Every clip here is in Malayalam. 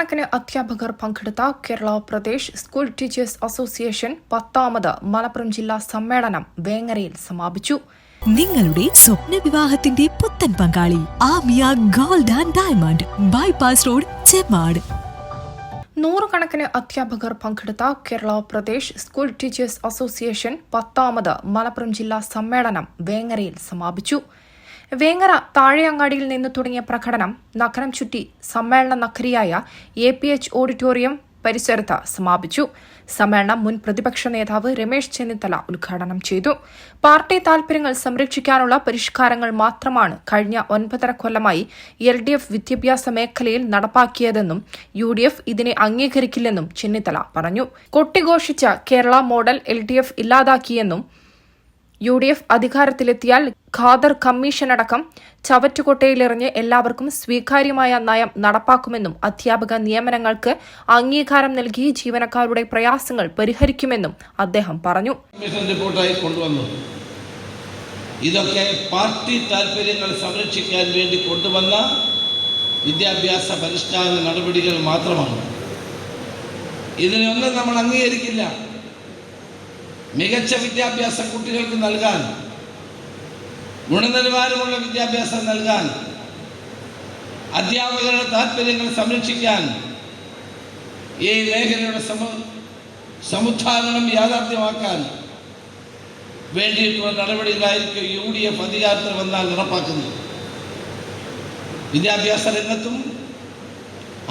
നൂറുകണക്കിന് അധ്യാപകർ പങ്കെടുത്ത Kerala Pradesh school teachers association പത്താമത് മലപ്പുറം ജില്ലാ സമ്മേളനം വേങ്ങരയിൽ സമാപിച്ചു. നിങ്ങളുടെ സ്വപ്ന വിവാഹത്തിന്റെ പുത്തൻ പങ്കാളി Aamiya gold and diamond bypass road Chemmad. നൂറുകണക്കിന് അധ്യാപകർ പങ്കെടുത്ത Kerala Pradesh school teachers association പത്താമത് മലപ്പുറം ജില്ലാ സമ്മേളനം വേങ്ങരയിൽ സമാപിച്ചു. വേങ്ങര താഴെയങ്ങാടിയിൽ നിന്ന് തുടങ്ങിയ പ്രകടനം നഗരം ചുറ്റി സമ്മേളന നഗരിയായ എ പി എച്ച് ഓഡിറ്റോറിയം പരിസരത്ത് സമാപിച്ചു. സമ്മേളനം മുൻ പ്രതിപക്ഷ നേതാവ് രമേശ് ചെന്നിത്തല ഉദ്ഘാടനം ചെയ്തു. പാർട്ടി താൽപര്യങ്ങൾ സംരക്ഷിക്കാനുള്ള പരിഷ്കാരങ്ങൾ മാത്രമാണ് കഴിഞ്ഞ ഒൻപതര കൊല്ലമായി എൽ ഡി എഫ് വിദ്യാഭ്യാസ മേഖലയിൽ നടപ്പാക്കിയതെന്നും യു ഡി എഫ് ഇതിനെ അംഗീകരിക്കില്ലെന്നും ചെന്നിത്തല പറഞ്ഞു. കൊട്ടിഘോഷിച്ച Kerala model L D F ഇല്ലാതാക്കിയെന്നും U D F അധികാരത്തിലെത്തിയാൽ ഖാദർ കമ്മീഷനടക്കം ചവറ്റുകൊട്ടയിലെറിഞ്ഞ് എല്ലാവർക്കും സ്വീകാര്യമായ നയം നടപ്പാക്കുമെന്നും അധ്യാപക നിയമനങ്ങൾക്ക് അംഗീകാരം നൽകി ജീവനക്കാരുടെ പ്രയാസങ്ങൾ പരിഹരിക്കുമെന്നും അദ്ദേഹം പറഞ്ഞു. ഇതൊക്കെ പാർട്ടി താല്പര്യങ്ങൾ സംരക്ഷിക്കാൻ വേണ്ടി കൊണ്ടുവന്ന വിദ്യാഭ്യാസ പരിഷ്കാര നടപടികൾ മാത്രമാണ്. ഇതിനെയൊന്നും നമ്മൾ അംഗീകരിക്കില്ല. മികച്ച വിദ്യാഭ്യാസം കുട്ടികൾക്ക് നൽകാൻ ഗുണനിലവാരമുള്ള വിദ്യാഭ്യാസം നൽകാൻ അധ്യാപകരുടെ താല്പര്യങ്ങൾ സംരക്ഷിക്കാൻ ഈ മേഖലയുടെ സമ സമുദ്ധാരണം യാഥാർത്ഥ്യമാക്കാൻ വേണ്ടിയിട്ടുള്ള നടപടികളായിരിക്കും യു ഡി എഫ് അധികാരത്തിൽ വന്നാൽ നടപ്പാക്കുന്നത്. വിദ്യാഭ്യാസ രംഗത്തും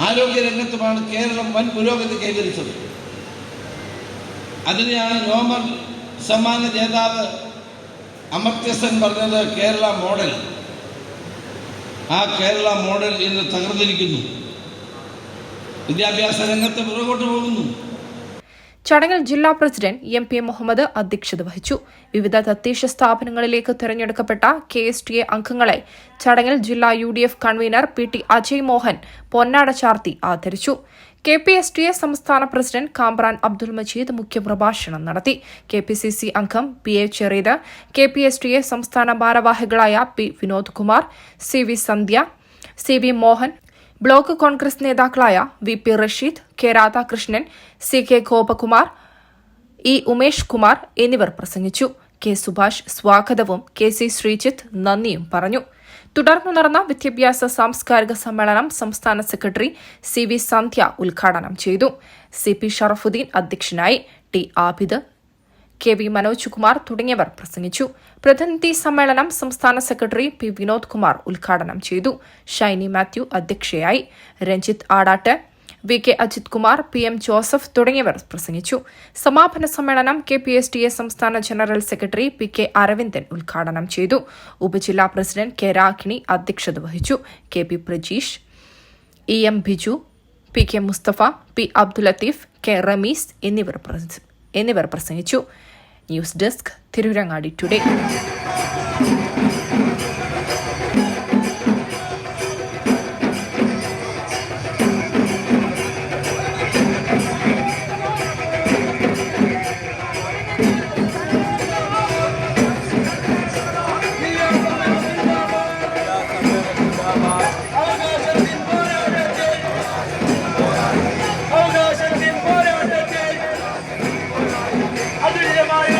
ആരോഗ്യ രംഗത്തുമാണ് കേരളം വൻ പുരോഗതി കൈവരിച്ചത്. അതിനെയാണ് നോബൽ സമ്മാന ജേതാവ് അമർത്യസൻ പറഞ്ഞത് കേരള മോഡൽ. ആ കേരള മോഡൽ ഇന്ന് തകർന്നിരിക്കുന്നു. വിദ്യാഭ്യാസ രംഗത്ത് പുറകോട്ട് പോകുന്നു. ചടങ്ങിൽ ജില്ലാ പ്രസിഡന്റ് എം പി മുഹമ്മദ് അധ്യക്ഷത വഹിച്ചു. വിവിധ തദ്ദേശ സ്ഥാപനങ്ങളിലേക്ക് തിരഞ്ഞെടുക്കപ്പെട്ട കെ എസ് ടി എ അംഗങ്ങളെ ചടങ്ങിൽ ജില്ലാ U D F convener P T Ajay Mohan പൊന്നാട ചാർത്തി ആദരിച്ചു. K P S T A സംസ്ഥാന പ്രസിഡന്റ് കാമ്പ്രാൻ അബ്ദുൽ മജീദ് മുഖ്യപ്രഭാഷണം നടത്തി. കെ പി സി സി അംഗം P A Chereed K P S T A സംസ്ഥാന ഭാരവാഹികളായ P Vinod Kumar C V Sandhya C V Mohan block Congress നേതാക്കളായ V P Rasheed K Radhakrishnan C K Gopakumar E Umesh Kumar എന്നിവർ പ്രസംഗിച്ചു. കെ സുഭാഷ് സ്വാഗതവും കെ സി ശ്രീജിത്ത് നന്ദിയും പറഞ്ഞു. തുടർന്ന് നടന്ന വിദ്യാഭ്യാസ സാംസ്കാരിക സമ്മേളനം സംസ്ഥാന സെക്രട്ടറി സി വി സന്ധ്യ ഉദ്ഘാടനം ചെയ്തു. സി പി ഷറഫുദ്ദീൻ അധ്യക്ഷനായി T Abid K V Manoj Kumar തുടങ്ങിയവർ പ്രസംഗിച്ചു. പ്രതിനിധി സമ്മേളനം സംസ്ഥാന സെക്രട്ടറി പി വിനോദ് കുമാർ ഉദ്ഘാടനം ചെയ്തു. ഷൈനി മാത്യു അധ്യക്ഷയായി. Ranjith Adatt V K Ajith Kumar P M Joseph തുടങ്ങിയവർ പ്രസംഗിച്ചു. സമാപന സമ്മേളനം K P S T A സംസ്ഥാന general secretary P K Aravindan ഉദ്ഘാടനം ചെയ്തു. ഉപജില്ലാ പ്രസിഡന്റ് കെ രാഖിണി അധ്യക്ഷത വഹിച്ചു. K P Prajeesh E M Biju P K Musthafa P Abdul Latheef K Rameez എന്നിവർ എന്നിവർ പ്രസംഗിച്ചു. News desk Thiruvarangadi today. Bye.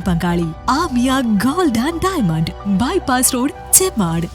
പങ്കാളി Aamiya gold and diamond bypass road Chemmad